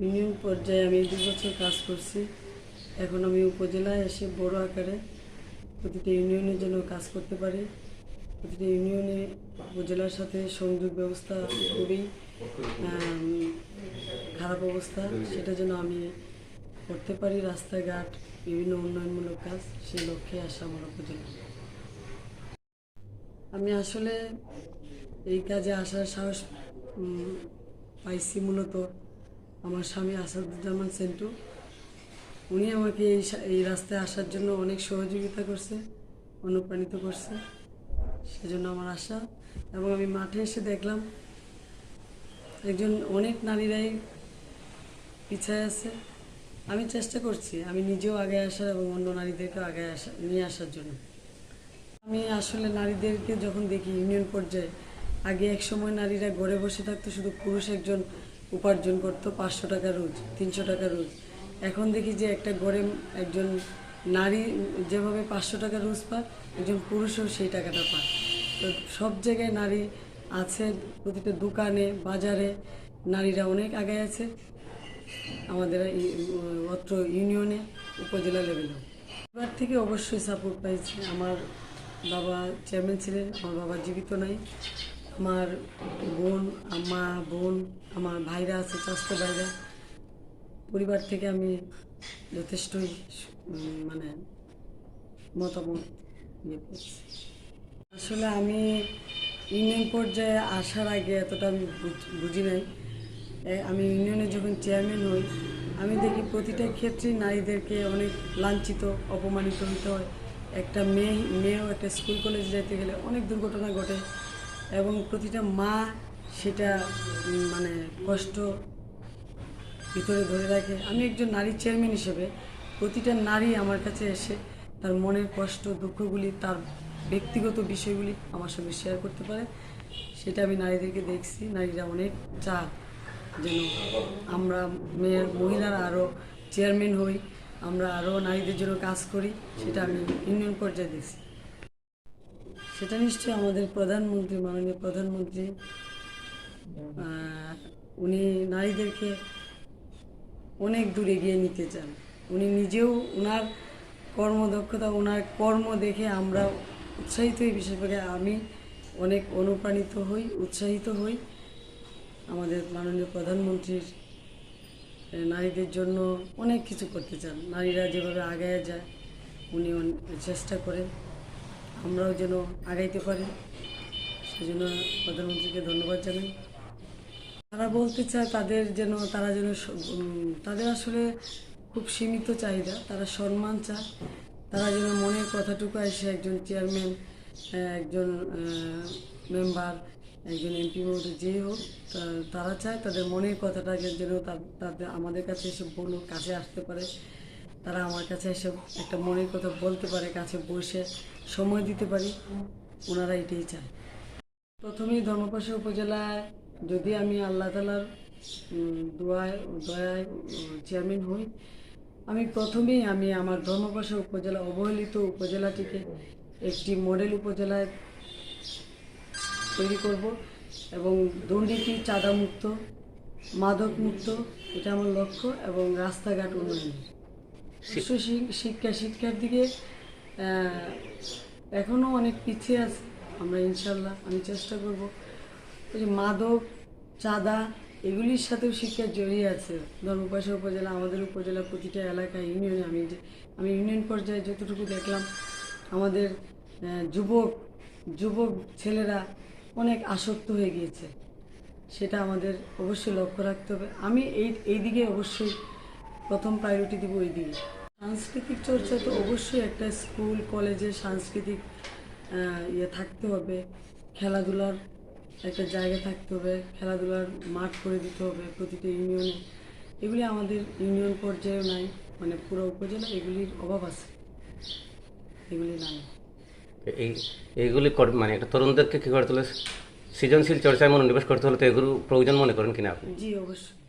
Union পর্যায়ে আমি দু বছর কাজ করছি। এখন আমি উপজেলায় এসে বড় আকারে প্রতিটা ইউনিয়নের জন্য কাজ করতে পারি। প্রতিটা ইউনিয়নে উপজেলার সাথে সংযোগ ব্যবস্থা খুবই খারাপ অবস্থা। সেটা যেন আমি করতে পারি রাস্তাঘাট, বিভিন্ন উন্নয়নমূলক কাজ, সে লক্ষ্যে আসা আমার উপজেলা। আমি আসলে এই কাজে আসার সাহস পাইছি মূলত আমার স্বামী আসাদুজ্জামান সেন্টু। উনি আমাকে এই এই রাস্তায় আসার জন্য অনেক সহযোগিতা করছে, অনুপ্রাণিত করছে। সেজন্য আমার আশা। এবং আমি মাঠে এসে দেখলাম একজন অনেক নারীরাই পিছায় আছে। আমি চেষ্টা করছি, আমি নিজেও আগে আসার এবং অন্য নারীদেরকেও আগে আসা নিয়ে আসার জন্য। আমি আসলে নারীদেরকে যখন দেখি ইউনিয়ন পর্যায়ে, আগে এক সময় নারীরা ঘরে বসে থাকতো, শুধু পুরুষ একজন উপার্জন করতো পাঁচশো টাকা রোজ, তিনশো টাকা রোজ। এখন দেখি যে একটা ঘরে একজন নারী যেভাবে পাঁচশো টাকা রোজ পায়, একজন পুরুষও সেই টাকাটা পায়। তো সব জায়গায় নারী আছে, প্রতিটা দোকানে, বাজারে নারীরা অনেক আগে আছে আমাদের অত্র ইউনিয়নে, উপজেলা লেভেলেও। এবার থেকে অবশ্যই সাপোর্ট পাইছি। আমার বাবা চেয়ারম্যান ছিলেন, আমার বাবা জীবিত নাই। আমার বোন মা বোন, আমার ভাইরা আছে চাষতো ভাইরা। পরিবার থেকে আমি যথেষ্টই মানে মতামত ইয়ে আসলে আমি ইউনিয়ন পর্যায়ে আসার আগে এতটা আমি বুঝ- বুঝি নাই। আমি ইউনিয়নে যখন চেয়ারম্যান হই, আমি দেখি প্রতিটা ক্ষেত্রেই নারীদেরকে অনেক লাঞ্ছিত, অপমানিত হতে হয়। একটা মেয়ে, মেয়েও একটা স্কুল কলেজে যেতে গেলে অনেক দুর্ঘটনা ঘটে। এবং প্রতিটা মা সেটা মানে কষ্ট ভিতরে ধরে রাখে। আমি একজন নারী চেয়ারম্যান হিসেবে প্রতিটা নারী আমার কাছে এসে তার মনের কষ্ট, দুঃখগুলি, তার ব্যক্তিগত বিষয়গুলি আমার সঙ্গে শেয়ার করতে পারে। সেটা আমি নারীদেরকে দেখছি। নারীরা অনেক চায় যেন আমরা মেয়ের, মহিলারা আরও চেয়ারম্যান হই, আমরা আরও নারীদের জন্য কাজ করি, সেটা আমি ইউনিয়ন পর্যায়ে দেখছি। সেটা নিশ্চয়ই আমাদের প্রধানমন্ত্রী, মাননীয় প্রধানমন্ত্রী উনি নারীদেরকে অনেক দূর এগিয়ে নিতে চান। উনি নিজেও ওনার কর্মদক্ষতা ওনার কর্ম দেখে আমরা উৎসাহিত হই। বিশেষ করে আমি অনেক অনুপ্রাণিত হই, উৎসাহিত হই আমাদের মাননীয় প্রধানমন্ত্রীর নারীদের জন্য অনেক কিছু করতে চান। নারীরা যেভাবে আগায় যায়, উনি চেষ্টা করেন। আমরাও যেন আগাইতে পারি। সেজন্য প্রধানমন্ত্রীকে ধন্যবাদ জানাই। তারা বলতে চায় তাদের যেন, তারা যেন তাদের আসলে খুব সীমিত চাহিদা। তারা সম্মান চায়। তারা যেন মনের কথাটুকু এসে একজন চেয়ারম্যান একজন মেম্বার, একজন এমপি মহোদয়, যে হোক তারা চায় তাদের মনের কথাটাকে যেন তাদের, আমাদের কাছে এসে বলুক, কাছে আসতে পারে। তারা আমার কাছে এসে একটা মনের কথা বলতে পারে, কাছে বসে সময় দিতে পারি। ওনারা এটাই চায়। প্রথমেই ধর্মপাশা উপজেলায় যদি আমি আল্লাহ তালার দোয়ায়, দয়ায় চেয়ারম্যান হই, আমি প্রথমেই আমি আমার ধর্মপাশা উপজেলা, অবহেলিত উপজেলাটিকে একটি মডেল উপজেলায় তৈরি করব এবং দুর্নীতি, চাঁদামুক্ত, মাদকমুক্ত, এটা আমার লক্ষ্য এবং রাস্তাঘাট উন্নয়ন। শিক্ষা, শিক্ষার দিকে এখনও অনেক পিছিয়ে আছে। আমরা ইনশাল্লাহ আমি চেষ্টা করব। ওই যে মাদক, চাঁদা, এগুলির সাথেও শিক্ষা জড়িয়ে আছে। ধর্মপাশা উপজেলা, আমাদের উপজেলা, প্রতিটা এলাকায় ইউনিয়নে আমি আমি ইউনিয়ন পর্যায়ে যতটুকু দেখলাম, আমাদের যুবক যুবক ছেলেরা অনেক আসক্ত হয়ে গিয়েছে। সেটা আমাদের অবশ্যই লক্ষ্য রাখতে হবে। আমি এই এই দিকে অবশ্যই প্রথম প্রায়োরিটি দিব ওই দিকে সাংস্কৃতিক চর্চা তো অবশ্যই একটা স্কুল কলেজে সাংস্কৃতিক ইয়ে থাকতে হবে। খেলাধুলার একটা জায়গা থাকতে হবে খেলাধুলার মাঠ করে দিতে হবে প্রতিটা ইউনিয়নে এগুলি আমাদের ইউনিয়ন পর্যায়েও নাই মানে পুরো উপজেলা এগুলির অভাব আছে। এগুলি নাই। এই এইগুলি মানে একটা তরুণদেরকে কী করে তোলে? সৃজনশীল চর্চায় মনোনিবেশ করতে হলে তো এগুলো প্রয়োজন মনে করেন কিনা আপনি? জি অবশ্যই।